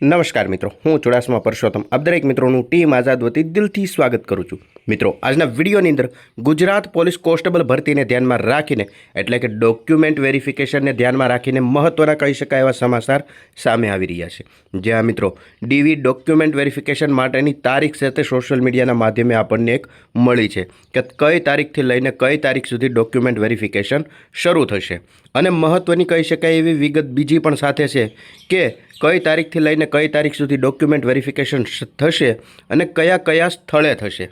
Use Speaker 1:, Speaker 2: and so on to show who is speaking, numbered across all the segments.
Speaker 1: નમસ્કાર મિત્રો, હું ચોડાસમા પરસોત્તમ. આપ દરેક મિત્રોનું ટીમ આઝાદ વતી દિલથી સ્વાગત કરું છું. મિત્રો, આજના વિડીયોની અંદર ગુજરાત પોલીસ કોન્સ્ટેબલ ભરતીને ધ્યાનમાં રાખીને, એટલે કે ડોક્યુમેન્ટ વેરિફિકેશનને ધ્યાનમાં રાખીને મહત્ત્વના કહી શકાય એવા સમાચાર સામે આવી રહ્યા છે. જ્યાં મિત્રો, ડીવી ડોક્યુમેન્ટ વેરિફિકેશન માટેની તારીખ સાથે સોશિયલ મીડિયાના માધ્યમે આપણને એક મળી છે કે કઈ તારીખથી લઈને કઈ તારીખ સુધી ડોક્યુમેન્ટ વેરિફિકેશન શરૂ થશે. અને મહત્ત્વની કહી શકાય એવી વિગત બીજી પણ સાથે છે કે કઈ તારીખથી લઈને કઈ તારીખ સુધી ડોક્યુમેન્ટ વેરિફિકેશન થશે અને કયા કયા સ્થળે થશે?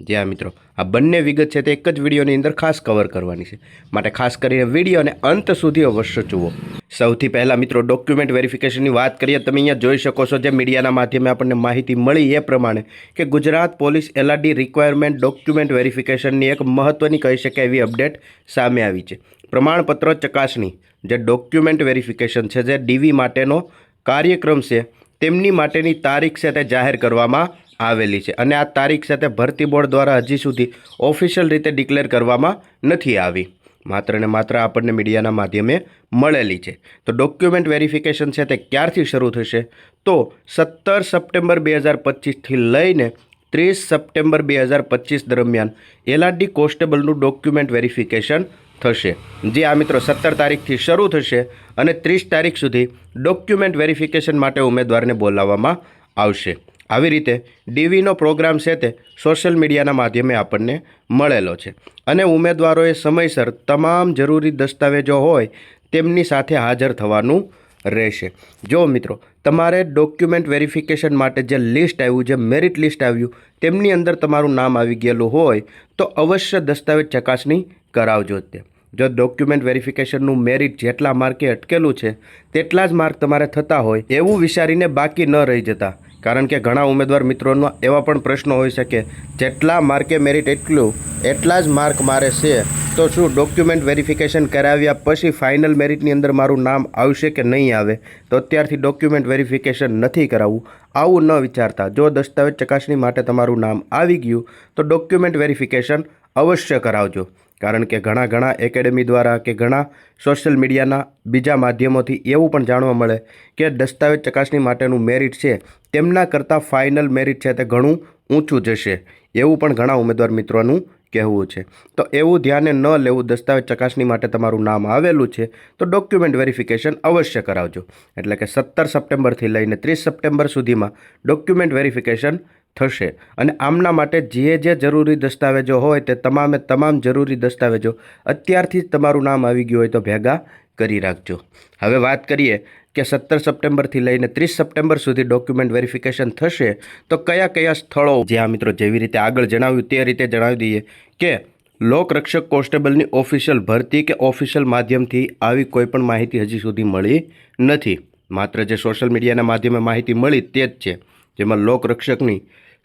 Speaker 1: જ્યાં મિત્રો. આ બંને વિગત છે તે એક જ વિડીયોની અંદર ખાસ કવર કરવાની છે. માટે ખાસ કરીને વિડીયોને અંત સુધી અવશ્ય જુઓ. સૌથી પહેલાં, મિત્રો ડોક્યુમેન્ટ વેરિફિકેશનની વાત કરીએ, તમે અહીંયા જોઈ શકો છો જે મીડિયાના માધ્યમે આપણને માહિતી મળી એ પ્રમાણે કે Gujarat police LRD requirement document વેરિફિકેશનની એક મહત્ત્વની કહી શકાય એવી અપડેટ સામે આવી છે. પ્રમાણપત્ર ચકાસણી, જે ડોક્યુમેન્ટ વેરિફિકેશન છે, જે ડીવી માટેનો કાર્યક્રમ છે, તેમની માટેની તારીખ તે જાહેર કરવામાં આવેલી છે અને આ તારીખ સાથે ભરતી બોર્ડ દ્વારા હજી સુધી ઓફિશિયલ રીતે ડિક્લેર કરવામાં નથી આવી. માત્ર ને માત્ર આપણને મીડિયાના માધ્યમે મળેલી છે. તો ડોક્યુમેન્ટ વેરિફિકેશન છે તે ક્યારથી શરૂ થશે? તો સત્તર સપ્ટેમ્બર બે હજાર પચીસથી લઈને ત્રીસ સપ્ટેમ્બર બે હજાર પચીસ દરમિયાન એલઆરડી કોન્સ્ટેબલનું ડોક્યુમેન્ટ વેરિફિકેશન થશે. જે આ મિત્રો, સત્તર તારીખથી શરૂ થશે અને ત્રીસ તારીખ સુધી ડોક્યુમેન્ટ વેરિફિકેશન માટે ઉમેદવારને બોલાવવામાં આવશે. આવી રીતે ડીવીનો પ્રોગ્રામ છે તે સોશિયલ મીડિયાના માધ્યમે આપણને મળેલો છે. અને ઉમેદવારોએ સમયસર તમામ જરૂરી દસ્તાવેજો હોય તેમની સાથે હાજર થવાનું રહેશે. જો મિત્રો, તમારે ડોક્યુમેન્ટ વેરિફિકેશન માટે જે લિસ્ટ આવ્યું, જે મેરિટ લિસ્ટ આવ્યું, તેમની અંદર તમારું નામ આવી ગયેલું હોય તો અવશ્ય દસ્તાવેજ ચકાસણી કરાવજો તે. જો ડોક્યુમેન્ટ વેરિફિકેશનનું મેરિટ જેટલા માર્કે અટકેલું છે, તેટલા જ માર્ક તમારે થતા હોય એવું વિચારીને બાકી ન રહી જતા. કારણ કે ઘણા ઉમેદવાર મિત્રોના એવા પણ પ્રશ્નો હોઈ શકે, જેટલા માર્કે મેરિટ એટલું, એટલા જ માર્ક મારે છે, તો શું ડોક્યુમેન્ટ વેરિફિકેશન કરાવ્યા પછી ફાઇનલ મેરિટની અંદર મારું નામ આવશે કે નહીં આવે? તો અત્યારથી ડોક્યુમેન્ટ વેરિફિકેશન નથી કરાવવું. આવું ન વિચારતા. જો દસ્તાવેજ ચકાસણી માટે તમારું નામ આવી ગયું, તો ડોક્યુમેન્ટ વેરિફિકેશન અવશ્ય કરાવજો. કારણ કે ઘણા ઘણા એકેડેમી દ્વારા કે ઘણા સોશિયલ મીડિયાના બીજા માધ્યમોથી એવું પણ જાણવા મળે કે દસ્તાવેજ ચકાસણી માટેનું મેરિટ છે, તેમના કરતાં ફાઇનલ મેરિટ છે તે ઘણું ઊંચું જશે, એવું પણ ઘણા ઉમેદવાર મિત્રોનું કહેવું છે. તો એવું ધ્યાને ન લેવું દસ્તાવેજ ચકાસણી માટે તમારું નામ આવેલું છે, તો ડોક્યુમેન્ટ વેરિફિકેશન અવશ્ય કરાવજો. એટલે કે સત્તર સપ્ટેમ્બરથી લઈને ત્રીસ સપ્ટેમ્બર સુધીમાં ડોક્યુમેન્ટ વેરિફિકેશન થશે. અને આમના માટે જે જે જરૂરી દસ્તાવેજો હોય તે તમામે તમામ જરૂરી દસ્તાવેજો અત્યારથી જ તમારું નામ આવી ગયું હોય તો ભેગા કરી રાખજો. હવે વાત કરીએ કે સત્તર સપ્ટેમ્બરથી લઈને ત્રીસ સપ્ટેમ્બર સુધી ડોક્યુમેન્ટ વેરિફિકેશન થશે, તો કયા કયા સ્થળો જ્યાં મિત્રો જેવી રીતે આગળ જણાવ્યું તે રીતે જણાવી દઈએ કે લોકરક્ષક કોન્સ્ટેબલની ઓફિશિયલ ભરતી કે ઓફિશિયલ માધ્યમથી આવી કોઈપણ માહિતી હજી સુધી મળી નથી. માત્ર જે સોશિયલ મીડિયાના માધ્યમે માહિતી મળી તે જ છે. જેમાં લોકરક્ષકની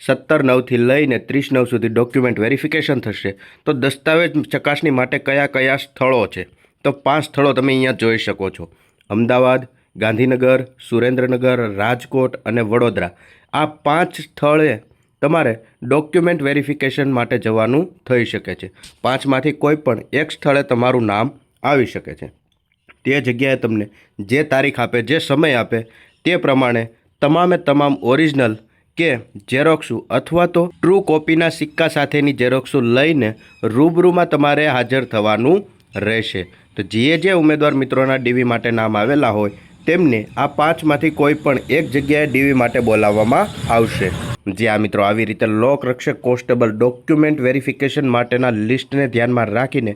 Speaker 1: સત્તર નવથી લઈને ત્રીસ નવ સુધી ડોક્યુમેન્ટ વેરિફિકેશન થશે. તો દસ્તાવેજ ચકાસણી માટે કયા કયા સ્થળો છે? તો પાંચ સ્થળો તમે અહીંયા જોઈ શકો છો. અમદાવાદ, ગાંધીનગર, સુરેન્દ્રનગર, રાજકોટ અને વડોદરા. આ પાંચ સ્થળે તમારે ડોક્યુમેન્ટ વેરિફિકેશન માટે જવાનું થઈ શકે છે. પાંચમાંથી કોઈ પણ એક સ્થળે તમારું નામ આવી શકે છે. તે જગ્યાએ તમને જે તારીખ આપે, જે સમય આપે, તે પ્રમાણે તમામે તમામ ઓરિજિનલ કે ઝેરોક્સુ અથવા તો ટ્રુ કોપીના સિક્કા સાથેની ઝેરોક્ષો લઈને રૂબરૂમાં તમારે હાજર થવાનું રહેશે. તો જે જે ઉમેદવાર મિત્રોના ડીવી માટે નામ આવેલા હોય, તેમને આ પાંચમાંથી કોઈ પણ એક જગ્યાએ ડીવી માટે બોલાવવામાં આવશે. જે આ મિત્રો, આવી રીતે લોકરક્ષક કોન્સ્ટેબલ ડોક્યુમેન્ટ વેરિફિકેશન માટેના લિસ્ટને ધ્યાનમાં રાખીને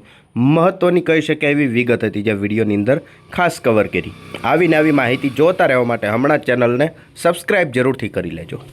Speaker 1: મહત્ત્વની કહી શકાય એવી વિગત હતી જે વિડીયોની અંદર ખાસ કવર કરી. આવીને આવી માહિતી જોતા રહેવા માટે હમણાં ચેનલને સબસ્ક્રાઈબ જરૂરથી કરી લેજો.